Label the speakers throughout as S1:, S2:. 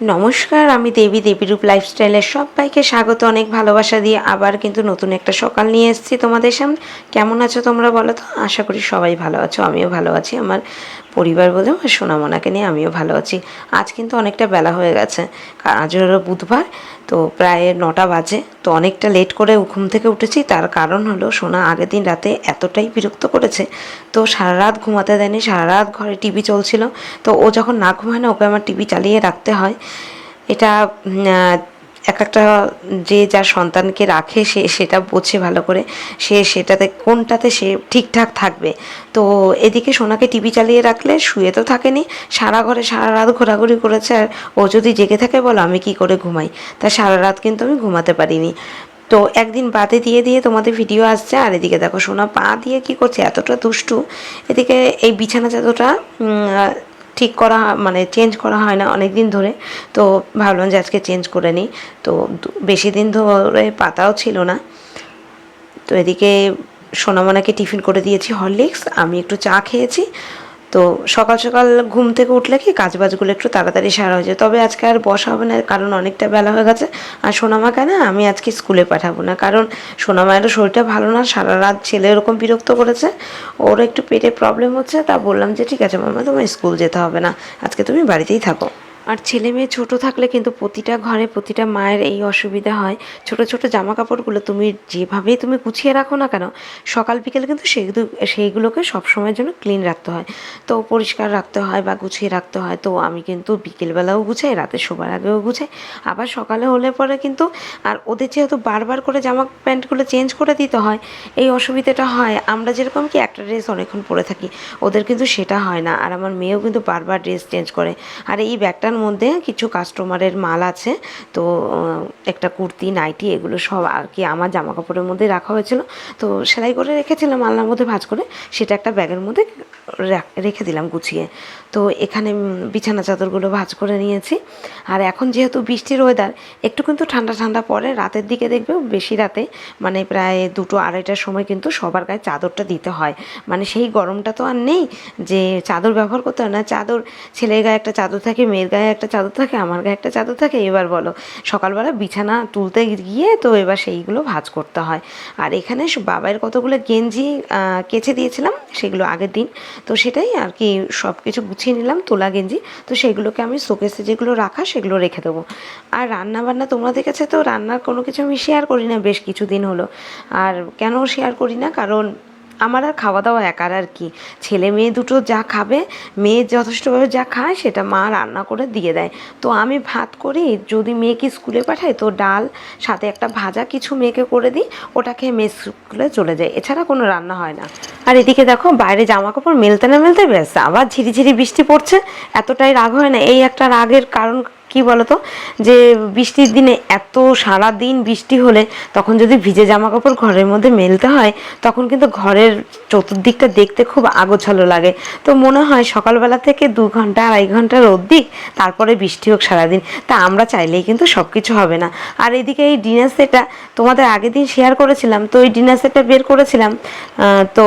S1: নমস্কার, আমি দেবী দেবীরূপ লাইফস্টাইলের সবাইকে স্বাগত। অনেক ভালোবাসা দিয়ে আবার কিন্তু নতুন একটা সকাল নিয়ে এসেছি তোমাদের সামনে। কেমন আছো তোমরা বলো তো? আশা করি সবাই ভালো আছো, আমিও ভালো আছি। আমার পরিবার বলে আমার সোনামোনাকে নিয়ে আমিও ভালো আছি। আজ কিন্তু অনেকটা বেলা হয়ে গেছে আজ হলো বুধবার, তো প্রায় নটা বাজে, তো অনেকটা লেট করে ঘুম থেকে উঠেছি। তার কারণ হলো সোনা আগের দিন রাতে এতটাই বিরক্ত করেছে, তো সারা রাত ঘুমাতে দেয়নি, সারা রাত ঘরে টিভি চলছিল। তো ও যখন না ঘুমায় না, ওকে আমার টিভি চালিয়ে রাখতে হয়। এটা এক একটা যে যার সন্তানকে রাখে, সে সেটা বোঝে ভালো করে, সে সেটাতে কোনটাতে সে ঠিকঠাক থাকবে। তো এদিকে সোনাকে টিভি চালিয়ে রাখলে শুয়ে তো থাকেনি, সারা ঘরে সারা রাত ঘোরাঘুরি করেছে, আর ও যদি জেগে থাকে, বলো আমি কি করে ঘুমাই? তা সারা রাত কিন্তু আমি ঘুমাতে পারিনি। তো একদিন বাদে দিয়ে দিয়ে তোমাদের ভিডিও আসছে, আর এদিকে দেখো সোনা পা দিয়ে কি করছে, এতটা দুষ্টু। এদিকে এই বিছানা চাদরটা ঠিক করা মানে চেঞ্জ করা হয় না অনেক দিন ধরে। তো ভাবলাম যে আজকে চেঞ্জ করে নিই। তো বেশি দিন ধরে পাতাও ছিল না। তো এদিকে সোনামোনাকে টিফিন করে দিয়েছি হরলিক্স। আমি একটু চা খেয়েছি। তো সকাল সকাল ঘুম থেকে উঠলে কি কাজ বাজগুলো একটু তাড়াতাড়ি সারা হয়ে যায়। তবে আজকে আর বসা হবে না কারণ অনেকটা বেলা হয়ে গেছে। আর সোনামা কেন আমি আজকে স্কুলে পাঠাবো না, কারণ সোনামায়েরও শরীরটা ভালো না, সারা রাত ছেলে এরকম বিরক্ত করেছে। ওর একটু পেটে প্রবলেম হচ্ছে, তা বললাম যে, ঠিক আছে মামা তোমার স্কুল যেতে হবে না, আজকে তুমি বাড়িতেই থাকো। আর ছেলে মেয়ে ছোটো থাকলে কিন্তু প্রতিটা ঘরে প্রতিটা মায়ের এই অসুবিধা হয়। ছোট ছোট জামা কাপড়গুলো তুমি যেভাবেই তুমি গুছিয়ে রাখো না কেন, সকাল, বিকেল কিন্তু সেগুলো সেইগুলোকে সবসময়ের জন্য ক্লিন রাখতে হয়। তো পরিষ্কার রাখতে হয় বা গুছিয়ে রাখতে হয়। তো আমি কিন্তু বিকেলবেলাও গুছাই, রাতে শোবার আগেও গুছাই। আবার সকালে হলে পরে কিন্তু, আর ওদের যেহেতু বারবার করে জামা প্যান্টগুলো চেঞ্জ করে দিতে হয়, এই অসুবিধাটা হয়। আমরা যেরকম কি একটা ড্রেস অনেকক্ষণ পরে থাকি, ওদের কিন্তু সেটা হয় না। আর আমার মেয়েও কিন্তু বারবার ড্রেস চেঞ্জ করে। আর এই ব্যাগটার মধ্যে কিছু কাস্টমারের মাল আছে। তো একটা কুর্তি, নাইটি এগুলো সব আর কি আমার জামা কাপড়ের মধ্যে রাখা হয়েছিল। তো সেলাই করে রেখেছিলাম আলনার মধ্যে ভাঁজ করে। সেটা একটা ব্যাগের মধ্যে রেখে দিলাম গুছিয়ে। তো এখানে বিছানা চাদরগুলো ভাজ করে নিয়েছি। আর এখন যেহেতু বৃষ্টির ওয়েদার একটু কিন্তু ঠান্ডা ঠান্ডা পরে রাতের দিকে দেখবে বেশি রাতে মানে প্রায় দুটো আড়াইটার সময় কিন্তু সবার গায়ে চাদরটা দিতে হয়। মানে সেই গরমটা তো আর নেই যে চাদর ব্যবহার করতে হয় না। চাদর, ছেলের গায়ে একটা চাদর থাকে, মেয়ের গায়ে একটা চাদর থাকে, আমার গায়ে একটা চাদর থাকে, এবার বলো, সকালবেলা বিছানা তুলতে গিয়ে তো এবার সেইগুলো ভাঁজ করতে হয়। আর এখানে বাবার কতগুলো গেঞ্জি কেচে দিয়েছিলাম, সেগুলো আগের দিন, তো সেটাই আর কি সব কিছু গুছিয়ে নিলাম, তোলা গেঞ্জি, তো সেগুলোকে আমি শোকেসে যেগুলো রাখা সেগুলো রেখে দেবো। আর রান্না বান্না তোমরা দেখেছ তো রান্নার কোনো কিছু আমি শেয়ার করি না, বেশ কিছুদিন হলো। আর কেন শেয়ার করি না? কারণ আমার আর খাওয়া দাওয়া একার আর কি। ছেলে মেয়ে দুটো যা খাবে, মেয়ে যথেষ্টভাবে যা খায় সেটা মা রান্না করে দিয়ে দেয়। তো আমি ভাত করি, যদি মেয়েকে স্কুলে পাঠাই তো ডাল, সাথে একটা ভাজা কিছু মেয়েকে করে দিই, ওটা খেয়ে মেয়ে স্কুলে চলে যায়। এছাড়া কোনো রান্না হয় না। আর এদিকে দেখো, বাইরে জামা কাপড় মেলতে না মেলতে ব্যাস, আবার ঝিরিঝিরি বৃষ্টি পড়ছে, এতটাই রাগ হয় না। এই একটা রাগের কারণ কি বলতো? যে বৃষ্টির দিনে এত সারা দিন বৃষ্টি হলে তখন যদি ভিজে জামা কাপড় ঘরের মধ্যে মেলতে হয়, তখন কিন্তু ঘরের চতুর্দিকটা দেখতে খুব আগোছালো লাগে। তো মনে হয় সকালবেলা থেকে দু ঘণ্টা, আড়াই ঘণ্টা রোদ দিক, তারপরে বৃষ্টি হোক সারাদিন। তা আমরা চাইলেই কিন্তু সব কিছু হবে না। আর এদিকে এই ডিনার সেটটা তোমাদের আগের দিন শেয়ার করেছিলাম, তো এই ডিনার সেটটা বের করেছিলাম তো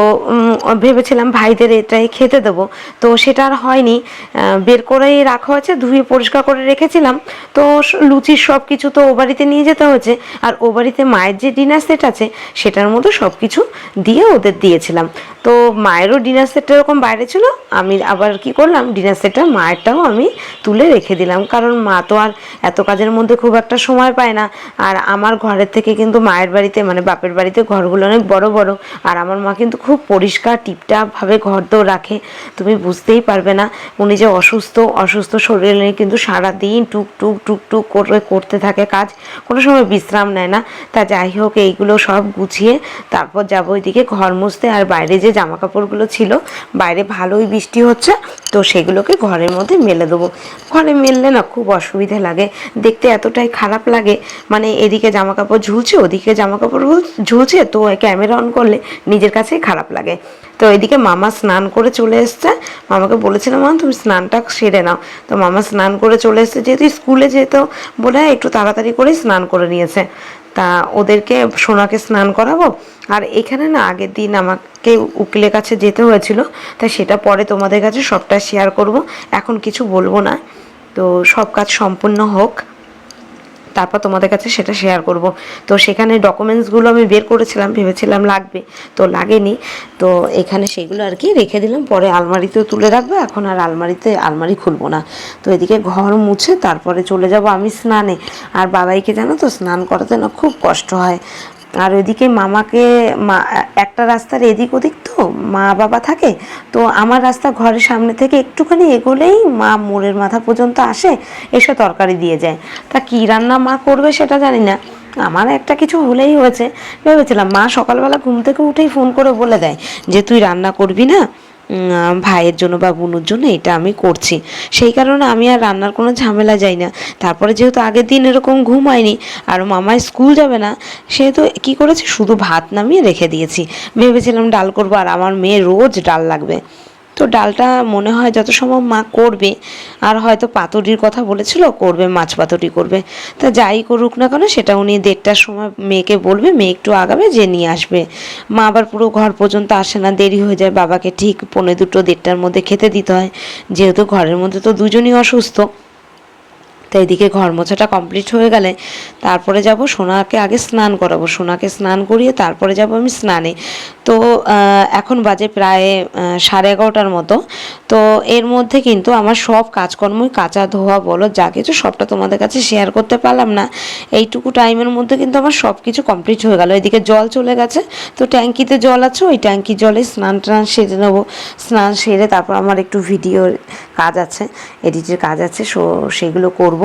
S1: ভেবেছিলাম ভাইদের এটাই খেতে দেবো। তো সেটা আর হয়নি। বের করেই রাখা হয়েছে, ধুয়ে পরিষ্কার করে রেখেছিলাম তো লুচির সব কিছু তো ও বাড়িতে নিয়ে যেতে হয়েছে। আর ও বাড়িতে মায়ের যে ডিনার সেট আছে, সেটার মতো সব কিছু দিয়ে ওদের দিয়েছিলাম। তো মায়েরও ডিনার সেটটা এরকম বাইরে ছিল, আমি আবার কি করলাম ডিনার সেটটা মায়েরটাও আমি তুলে রেখে দিলাম। কারণ মা তো আর এত কাজের মধ্যে খুব একটা সময় পায় না। আর আমার ঘরের থেকে কিন্তু মায়ের বাড়িতে মানে বাপের বাড়িতে ঘরগুলো অনেক বড় বড়। আর আমার মা কিন্তু খুব পরিষ্কার, টিপটাপভাবে ঘর দৌড় রাখে। তুমি বুঝতেই পারবে না, উনি যে অসুস্থ অসুস্থ শরীরে নিয়ে কিন্তু সারাদিন টুক টুক টুক টুক করে করতে থাকে কাজ। কোনো সময় বিশ্রাম নেয় না। তা যাই হোক, এইগুলো সব গুছিয়ে তারপর যাব ওইদিকে ঘর মুছতে। আর বাইরে যে জামা কাপড়গুলো ছিল। বাইরে ভালোই বৃষ্টি হচ্ছে, তো সেগুলোকে ঘরের মধ্যে মেলে দেবো। ঘরে মেললে না খুব অসুবিধা লাগে, দেখতে এতটাই খারাপ লাগে। মানে এদিকে জামা কাপড় ঝুলছে, ওদিকে জামা কাপড় ঝুলছে, তো ক্যামেরা অন করলে নিজের কাছেই খারাপ লাগে। তো এদিকে মামা স্নান করে চলে এসছে। মামাকে বলেছিলাম, মা, তুমি স্নানটা সেরে নাও। তো মামা স্নান করে চলে এসছে, যেহেতু স্কুলে যেত বলে একটু তাড়াতাড়ি করেই স্নান করে নিয়েছে। তা ওদেরকে সোনাকে স্নান করাবো আর এখানে না আগের দিন আমাকে উকিলের কাছে যেতে হয়েছিল, তাই সেটা পরে তোমাদের কাছে সবটা শেয়ার করব। এখন কিছু বলব না। তো সব কাজ সম্পূর্ণ হোক, তারপর তোমাদের কাছে সেটা শেয়ার করব। তো সেখানে ডকুমেন্টসগুলো আমি বের করেছিলাম, ভেবেছিলাম লাগবে, তো লাগেনি। তো এখানে সেগুলো আর কি রেখে দিলাম, পরে আলমারিতেও তুলে রাখব। এখন আর আলমারিতে আলমারি খুলবো না। তো এদিকে ঘর মুছে তারপরে চলে যাব আমি স্নানে। আর বাবাইকে জানো তো, স্নান করাতে না খুব কষ্ট হয়। আর ওইদিকে মামাকে মা, একটা রাস্তার এদিক ওদিক তো মা বাবা থাকে, তো আমার রাস্তা ঘরের সামনে থেকে একটুখানি এগোলেই মা মোড়ের মাথা পর্যন্ত আসে, এসে তরকারি দিয়ে যায়। তা কী রান্না মা করবে সেটা জানি না। আমার একটা কিছু হলেই হয়েছে। ভেবেছিলাম মা সকালবেলা ঘুম থেকে উঠেই ফোন করে বলে দেয় যে, তুই রান্না করবি না? ভাইয়ের জন্য বা বোনুর জন্য এটা আমি করছি। সেই কারণে আমি আর রান্নার কোনো ঝামেলা যাই না। তারপরে যেহেতু আগের দিন এরকম ঘুম হয়নি আর মামায় স্কুল যাবে না, সেহেতু কি করেছি? শুধু ভাত নামিয়ে রেখে দিয়েছি। ভেবেছিলাম ডাল করব আর আমার মেয়ে রোজ ডাল লাগবে। তো ডালটা মনে হয় যত সময় মা করবে। আর হয়তো পাতুরির কথা বলেছিল, করবে, মাছ পাতুরি করবে। তা যাই করুক না কেন, সেটা উনি দেড়টার সময় মেয়েকে বলবে, মেয়ে একটু আগাবে, যে নিয়ে আসবে। মা আবার পুরো ঘর পর্যন্ত আসে না, দেরি হয়ে যায়। বাবাকে ঠিক পৌনে দুটো, দেড়টার মধ্যে খেতে দিতে হয়। যেহেতু ঘরের মধ্যে তো দুজনই অসুস্থ। তো এদিকে ঘর মোছাটা কমপ্লিট হয়ে গেলে তারপরে যাব সোনাকে আগে স্নান করাবো। সোনাকে স্নান করিয়ে তারপরে যাব আমি স্নানে। তো এখন বাজে প্রায় সাড়ে এগারোটার মতো। তো এর মধ্যে কিন্তু আমার সব কাজকর্মই কাঁচা ধোয়া বলো, যা কিছু সবটা তোমাদের কাছে শেয়ার করতে পারলাম না। এইটুকু টাইমের মধ্যে কিন্তু আমার সব কিছু কমপ্লিট হয়ে গেল। এদিকে জল চলে গেছে। তো ট্যাঙ্কিতে জল আছে, ওই ট্যাঙ্কি জলে স্নান টান সেরে নেব। স্নান সেরে তারপর আমার একটু ভিডিওর কাজ আছে এডিটের কাজ আছে, সো সেগুলো করব।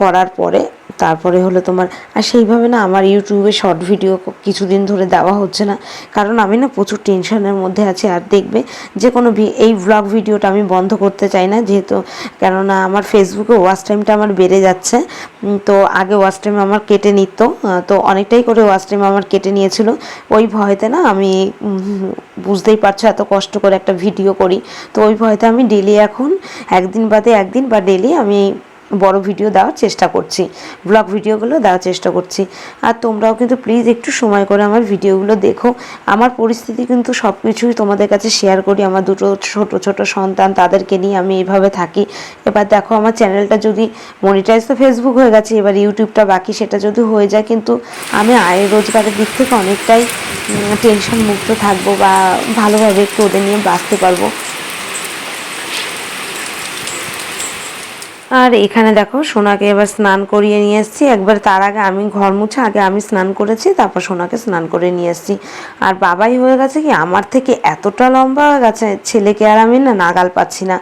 S1: করার পরে তারপরে হলো তোমার, আর সেইভাবে না আমার ইউটিউবে শর্ট ভিডিও কিছুদিন ধরে দেওয়া হচ্ছে না। কারণ আমি না প্রচুর টেনশনের মধ্যে আছি। আর দেখবে যে কোনো এই ব্লগ ভিডিওটা আমি বন্ধ করতে চাই না যেহেতু, কেননা আমার ফেসবুকে ওয়াচ টাইমটা আমার বেড়ে যাচ্ছে। তো আগে ওয়াচ টাইম আমার কেটে নিত। তো অনেকটাই করে ওয়াচ টাইম আমার কেটে নিয়েছিল। ওই ভয়তে না আমি বুঝতেই পারছ এত কষ্ট করে একটা ভিডিও করি। তো ওই ভয়তে আমি ডেলি এখন, একদিন বাদে একদিন বা ডেলি আমি বড় ভিডিও দেওয়ার চেষ্টা করছি ব্লগ ভিডিওগুলো দেওয়ার চেষ্টা করছি। আর তোমরাও কিন্তু প্লিজ একটু সময় করে আমার ভিডিওগুলো দেখো। আমার পরিস্থিতি কিন্তু সব কিছুই তোমাদের কাছে শেয়ার করি। আমার দুটো ছোট ছোট সন্তান, তাদেরকে নিয়ে আমি এইভাবে থাকি। এবার দেখো আমার চ্যানেলটা যদি মনিটাইজ তো ফেসবুক হয়ে গেছে, এবার ইউটিউবটা বাকি সেটা যদি হয়ে যায়, কিন্তু আমি আয় রোজগারের দিক থেকে অনেকটাই টেনশন মুক্ত থাকব বা ভালোভাবে একটু ওদের নিয়ে বাঁচতে পারব। আর এখানে দেখো সোনাকে এবার স্নান করিয়ে নিয়ে এসেছি। একবার তার আগে আমি ঘর মুছে আগে আমি স্নান করেছি, তারপর সোনাকে স্নান করে নিয়ে এসেছি। আর বাবাই হয়ে গেছে কি, আমার থেকে এতটা লম্বা হয়ে গেছে, ছেলেকে আর আমি না নাগাল পাচ্ছি না।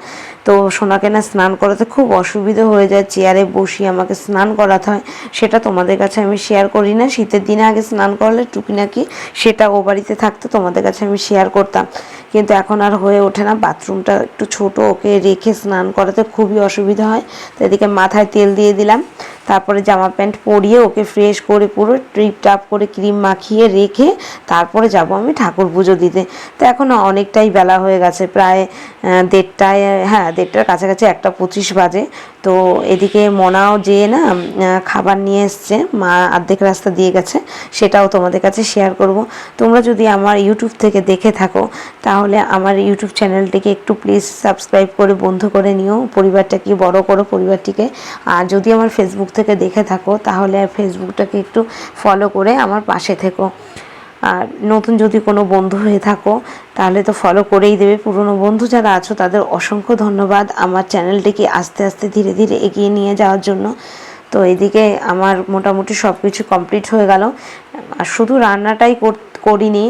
S1: তো সোনাকে না স্নান করাতে খুব অসুবিধা হয়ে যায়, চেয়ারে বসিয়ে আমাকে স্নান করাতে হয়। সেটা তোমাদের কাছে আমি শেয়ার করি না। শীতের দিনে আগে স্নান করলে টুকি নাকি সেটা ও বাড়িতে থাকতো, তোমাদের কাছে আমি শেয়ার করতাম। কিন্তু এখন আর হয়ে ওঠে না। বাথরুমটা একটু ছোট, ওকে রেখে স্নান করাতে খুবই অসুবিধা হয়। তো এদিকে মাথায় তেল দিয়ে দিলাম। তারপরে জামা প্যান্ট পরিয়ে ওকে ফ্রেশ করে পুরো ট্রিপ টাপ করে ক্রিম মাখিয়ে রেখে তারপরে যাব আমি ঠাকুর পুজো দিতে। তো এখন অনেকটাই বেলা হয়ে গেছে, প্রায় দেড়টায় হ্যাঁ দেড়টার কাছাকাছি একটা পঁচিশ বাজে। তো এদিকে মনাও যেয়ে না খাবার নিয়ে এসছে, মা অর্ধেক রাস্তা দিয়ে গেছে, সেটাও তোমাদের কাছে শেয়ার করব। তোমরা যদি আমার ইউটিউব থেকে দেখে থাকো, তাহলে আমার ইউটিউব চ্যানেলটিকে একটু প্লিজ সাবস্ক্রাইব করে বন্ধ করে নিও, পরিবারটাকে বড় করো পরিবারটিকে। আর যদি আমার ফেসবুক থেকে দেখে থাকো, তাহলে আর ফেসবুকটাকে একটু ফলো করে আমার পাশে থেকো। আর নতুন যদি কোনো বন্ধু হয়ে থাকো, তাহলে তো ফলো করেই দেবে। পুরনো বন্ধু যারা আছো, তাদের অসংখ্য ধন্যবাদ আমার চ্যানেলটিকে আস্তে আস্তে ধীরে ধীরে এগিয়ে নিয়ে যাওয়ার জন্য। তো এদিকে আমার মোটামুটি সব কিছু কমপ্লিট হয়ে গেল। আর শুধু রান্নাটাই কর- করিনি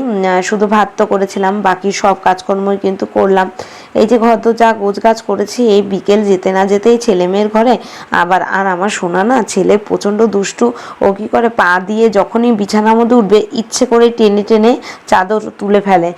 S1: শুধু ভাত তো করেছিলাম, বাকি সব কাজকর্মই কিন্তু করলাম। এই যে ঘর তো যা গোজ গাছ করেছি, এই বিকেল যেতে না যেতেই ছেলে মেয়ের ঘরে, আবার আর আমার শোনা না, ছেলে প্রচণ্ড দুষ্টু, ও কী করে পা দিয়ে যখনই বিছানার মধ্যে উঠবে, ইচ্ছে করে টেনে টেনে চাদর তুলে ফেলে।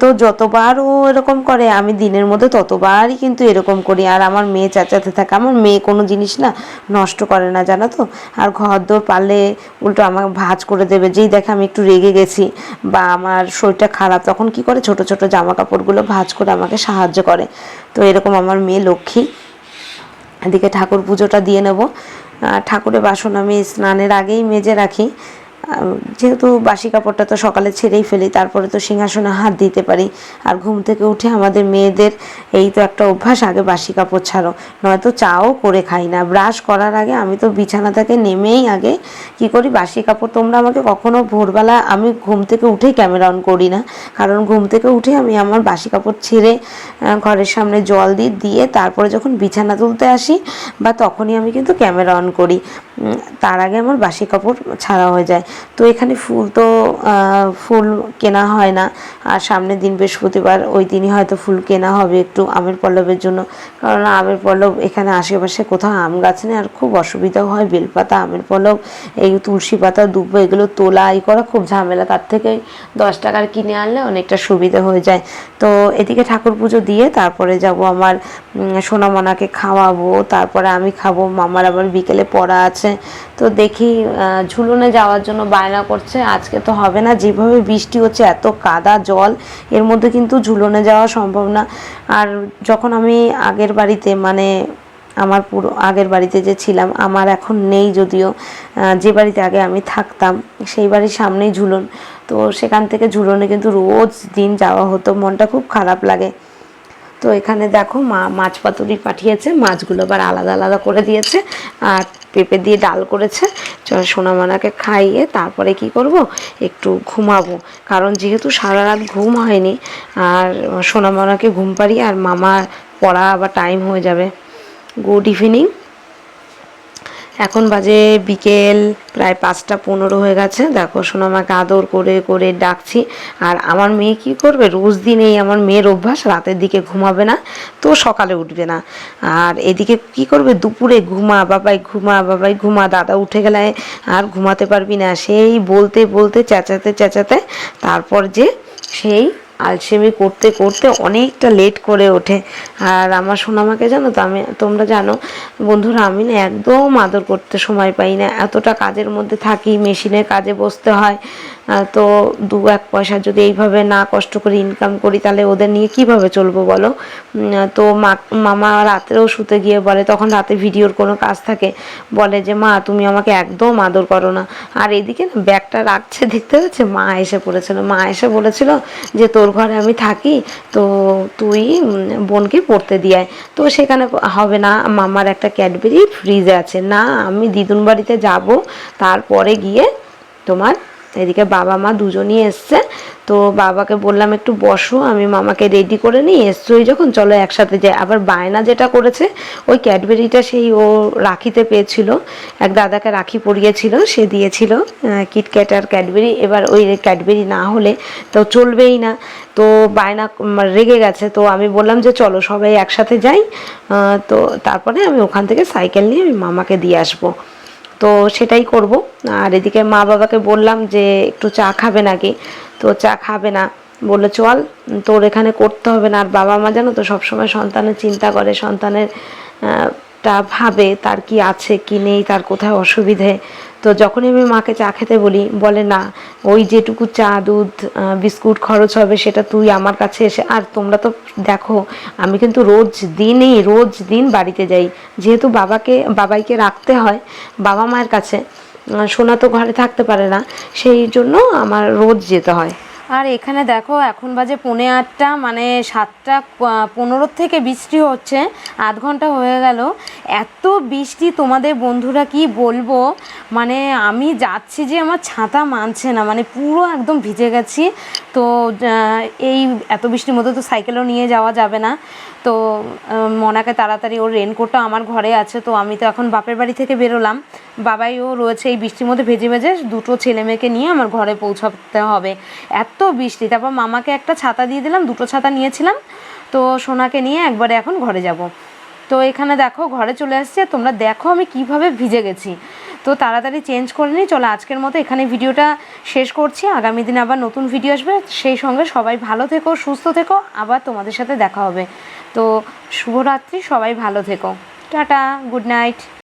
S1: তো যতবার ও এরকম করে, আমি দিনের মধ্যে ততবারই কিন্তু এরকম করি। আর আমার মেয়ে চেঁচাতে থাকে। আমার মেয়ে কোনো জিনিস না নষ্ট করে না, জানো তো? আর ঘর দোর পারলে উল্টো আমাকে ভাজ করে দেবে। যেই দেখে আমি একটু রেগে গেছি বা আমার শরীরটা খারাপ, তখন কি করে? ছোট ছোট জামা কাপড়গুলো ভাজ করে আমাকে সাহায্য করে। তো এরকম আমার মেয়ে লক্ষ্মী। এদিকে ঠাকুর পুজোটা দিয়ে নেব। ঠাকুরের বাসন আমি স্নানের আগেই মেজে রাখি। যেহেতু বাসি কাপড়টা তো সকালে ছেড়েই ফেলি, তারপরে তো সিংহাসনে হাত দিতে পারি। আর ঘুম থেকে উঠে আমাদের মেয়েদের এই তো একটা অভ্যাস, আগে বাসি কাপড় ছাড়ো। নয়তো চাও করে খাই না। ব্রাশ করার আগে আমি তো বিছানা থেকে নেমেই আগে কি করি? বাসি কাপড় তোমরা আমাকে কখনো ভোরবেলা আমি ঘুম থেকে উঠেই ক্যামেরা অন করি না। কারণ ঘুম থেকে উঠে আমি আমার বাসি কাপড় ছেড়ে ঘরের সামনে জল দিই দিয়ে তারপরে যখন বিছানা তুলতে আসি, বা তখনই আমি কিন্তু ক্যামেরা অন করি। তার আগে আমার বাসি কাপড় ছাড়া হয়ে যায়। তো এখানে ফুল তো ফুল কেনা হয় না। আর সামনের দিন বৃহস্পতিবার ওই দিনই হয়তো ফুল কেনা হবে একটু আমের পল্লবের জন্য। কারণ আমের পল্লব এখানে আশেপাশে কোথাও আম গাছ নেই আর খুব অসুবিধাও হয়। বেলপাতা, আমের পল্লব, এই তুলসী পাতা, দুব্বো, এগুলো তোলা এই করা খুব ঝামেলা। তার থেকে দশ টাকার কিনে আনলে অনেকটা সুবিধা হয়ে যায়। তো এদিকে ঠাকুর পুজো দিয়ে তারপরে যাব আমার সোনামনাকে খাওয়াবো। তারপরে আমি খাব। মামার আবার বিকেলে পড়া আছে। তো দেখি ঝুলনে যাওয়ার জন্য বায়না করছে, আজকে তো হবে না। যেভাবে বৃষ্টি হচ্ছে, এত কাদা জল, এর মধ্যে কিন্তু ঝুলনে যাওয়া সম্ভব না। আর যখন আমি আগের বাড়িতে মানে আমার পুরো আগের বাড়িতে যে ছিলাম, আমার এখন নেই যদিও যে বাড়িতে আগে আমি থাকতাম, সেই বাড়ির সামনেই ঝুলন। তো সেখান থেকে ঝুলনে কিন্তু রোজ দিন যাওয়া হতো, মনটা খুব খারাপ লাগে। তো এখানে দেখো মা মাছ পাতুরি পাঠিয়েছে, মাছগুলো আবার আলাদা আলাদা করে দিয়েছে আর পেঁপে দিয়ে ডাল করেছে। চল সোনামানাকে খাইয়ে তারপরে কি করব? একটু ঘুমাবো। কারণ যেহেতু সারা রাত ঘুম হয়নি, আর সোনামানাকে ঘুম পাড়ি আর মামা পড়া আবার টাইম হয়ে যাবে। গুড ইভিনিং এখন বাজে বিকেল প্রায় পাঁচটা পনেরো হয়ে গেছে। দেখো সোনামাকে আদর করে করে ডাকছি। আর আমার মেয়ে কি করবে? রোজ দিন এই আমার মেয়ের অভ্যাস, রাতের দিকে ঘুমাবে না, তো সকালে উঠবে না। আর এদিকে কি করবে? দুপুরে ঘুমা, বাবাই ঘুমা বাবাই ঘুমা, দাদা উঠে গেলে আর ঘুমাতে পারবি না। সেই বলতে বলতে চেঁচাতে চেঁচাতে তারপর যে সেই আলসেমি করতে করতে অনেকটা লেট করে ওঠে। আর আমার সোনামাকে জানো তো, আমি তোমরা জানো, বন্ধুরা, আমি না একদম আদর করতে সময় পাই না। এতটা কাজের মধ্যে থাকি, মেশিনের কাজে বসতে হয়। তো দু এক পয়সা যদি এইভাবে না কষ্ট করে ইনকাম করি, তাহলে ওদের নিয়ে কীভাবে চলবো বলো? তো মা, মামা রাত্রেও শুতে গিয়ে বলে, তখন রাতে ভিডিওর কোনো কাজ থাকে, বলে যে, মা, তুমি আমাকে একদম আদর করো না। আর এদিকে না ব্যাগটা রাখছে, দেখতে পাচ্ছে? মা এসে পড়েছিল। মা এসে বলেছিল যে, তোর ঘরে আমি থাকি, তো তুই বোনকে পড়তে দিয়ায় তো সেখানে হবে না, মামার একটা ক্যাডবেরি ফ্রিজে আছে। না, আমি দিদুন বাড়িতে যাব, তারপরে গিয়ে তোমার এদিকে বাবা, মা দুজনই এসছে। তো বাবাকে বললাম, একটু বসো, আমি মামাকে রেডি করে নিই। এসছোই যখন, চলো একসাথে যাই আবার বায়না যেটা করেছে, ওই ক্যাডবেরিটা সেই ও রাখিতে পেয়েছিল। এক দাদাকে রাখি পরিয়েছিল, সে দিয়েছিল কিটক্যাট আর ক্যাডবেরি। এবার ওই ক্যাডবেরি না হলে তো চলবেই না। তো বায়না রেগে গেছে। তো আমি বললাম যে, চলো সবাই একসাথে যাই। তো তারপরে আমি ওখান থেকে সাইকেল নিয়ে আমি মামাকে দিয়ে আসব। তো সেটাই করব। আর এদিকে মা বাবাকে বললাম যে একটু চা খাবে নাকি? তো চা খাবে না। বলল, চল, তোর এখানে করতে হবে না। আর বাবা মা জানো তো সবসময় সন্তানের চিন্তা করে, সন্তানের টা ভাবে তার কি আছে, কি নেই, তার কোথায় অসুবিধে। তো যখনই আমি মাকে চা খেতে বলি, বলে, না, ওই যেটুকু চা, দুধ বিস্কুট খরচ হবে, সেটা তুই আমার কাছে এসে, আর তোমরা তো দেখো, আমি কিন্তু রোজ দিনই, রোজ দিন বাড়িতে যাই। যেহেতু বাবাকে, বাবাইকে রাখতে হয়, বাবা মায়ের কাছে সোনা তো ঘরে থাকতে পারে না, সেই জন্য আমার রোজ যেতে হয়। আর এখানে দেখো, এখন বাজে পৌনে আটটা মানে সাতটা পনেরো থেকে বৃষ্টি হচ্ছে, আধ ঘণ্টা হয়ে গেল। এত বৃষ্টি তোমাদের বন্ধুরা কি বলব? মানে আমি যাচ্ছি যে আমার ছাতা মানছে না মানে পুরো একদম ভিজে গেছি। তো এই এত বৃষ্টির মধ্যে তো সাইকেলও নিয়ে যাওয়া যাবে না। তো মনাকে তাড়াতাড়ি ওর রেনকোটটা আমার ঘরে আছে, তো আমি তো এখন বাপের বাড়ি থেকে বেরোলাম। বাবাইও রয়েছে এই বৃষ্টির মধ্যে ভেজে ভেজে দুটো ছেলে মেয়েকে নিয়ে আমার ঘরে পৌঁছাতে হবে। এত বৃষ্টি, তারপর মামাকে একটা ছাতা দিয়ে দিলাম, দুটো ছাতা নিয়েছিলাম। তো সোনাকে নিয়ে একবারে এখন ঘরে যাব। তো এখানে দেখো, ঘরে চলে আসছে, তোমরা দেখো আমি কীভাবে ভিজে গেছি। তো তাড়াতাড়ি চেঞ্জ করে নিই। চলো আজকের মতো এখানে ভিডিওটা শেষ করছি। আগামী দিনে আবার নতুন ভিডিও আসবে। সেই সঙ্গে সবাই ভালো থেকো, সুস্থ থেকো। আবার তোমাদের সাথে দেখা হবে। তো শুভরাত্রি, সবাই ভালো থেকো। Tata good night